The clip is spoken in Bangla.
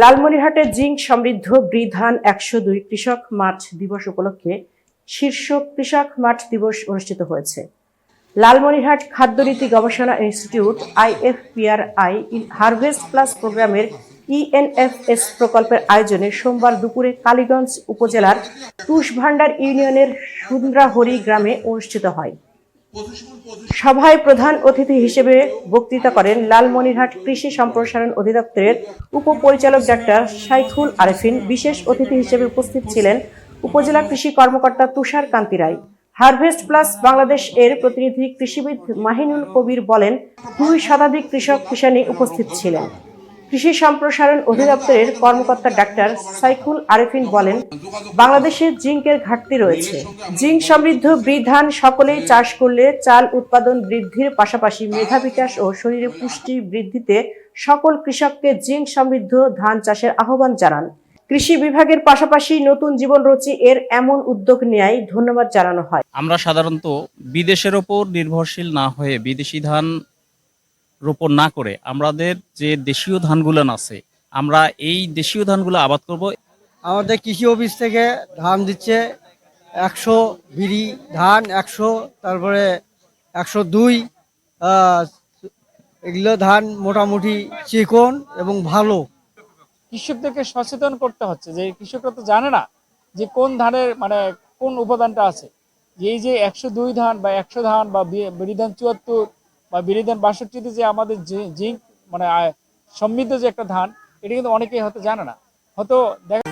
লালমনিরহাটে জিঙ্ক সমৃদ্ধ বৃধান একশো দুই কৃষক মাঠ দিবস উপলক্ষে শীর্ষ কৃষক মাঠ দিবস অনুষ্ঠিত হয়েছে। লালমনিরহাট খাদ্যনীতি গবেষণা ইনস্টিটিউট, আইএফপিআরআই হারভেস্ট প্লাস প্রোগ্রামের ইএনএফএস প্রকল্পের আয়োজনে সোমবার দুপুরে কালীগঞ্জ উপজেলার তুষভান্ডার ইউনিয়নের সুন্দ্রাহরি গ্রামে অনুষ্ঠিত হয়। সভায় প্রধান অতিথি হিসেবে বক্তৃতা করেন লালমনিরহাট কৃষি সম্প্রসারণ অধিদপ্তরের উপপরিচালক ডাক্তার সাইখুল আরেফিন। বিশেষ অতিথি হিসেবে উপস্থিত ছিলেন উপজেলা কৃষি কর্মকর্তা তুষার কান্তি রায়। হারভেস্ট প্লাস বাংলাদেশ এর প্রতিনিধি কৃষিবিদ মাহিনুল কবির বলেন, দুই শতাধিক কৃষক কিষানী উপস্থিত ছিলেন। কৃষি সম্প্রসারণ অধিদপ্তরের কর্মকর্তা ডাক্তার সাইকুল আরেফিন বলেন, বাংলাদেশে জিঙ্কের ঘাটতি রয়েছে। জিঙ্ক সমৃদ্ধ বৃধান সকলেই চাষ করলে চাল উৎপাদন বৃদ্ধির পাশাপাশি মেধা বিকাশ ও শরীরে পুষ্টি বৃদ্ধিতে সকল কৃষককে জিঙ্ক সমৃদ্ধ ধান চাষের আহ্বান জানান। কৃষি বিভাগের পাশাপাশি নতুন জীবন রচি এর এমন উদ্যোগ নেয় ধন্যবাদ জানানো হয়। আমরা সাধারণত বিদেশের ওপর নির্ভরশীল না হয়ে বিদেশি ধান রোপণ না করে আমাদের যে দেশীয় ধানগুলো আছে আমরা এই দেশীয় ধানগুলো আবাদ করব। আমাদের কৃষি অফিস থেকে ধান দিচ্ছে একশো বিড়ি ধান একশো তারপরে একশো দুই এগুলো ধান মোটামুটি চিকন এবং ভালো। কৃষকদেরকে সচেতন করতে হচ্ছে যে কৃষকরা তো জানে না যে কোন ধানের মানে কোন উপাদানটা আছে। যে এই যে একশো দুই ধান বা একশো ধান বা বি- বিরিধান চুয়াত্তর বা বিরিধান বাষট্টিতে যে আমাদের জিঙ্ক মানে সমৃদ্ধ যে একটা ধান, এটা কিন্তু অনেকেই হয়তো জানে না। হয়তো দেখা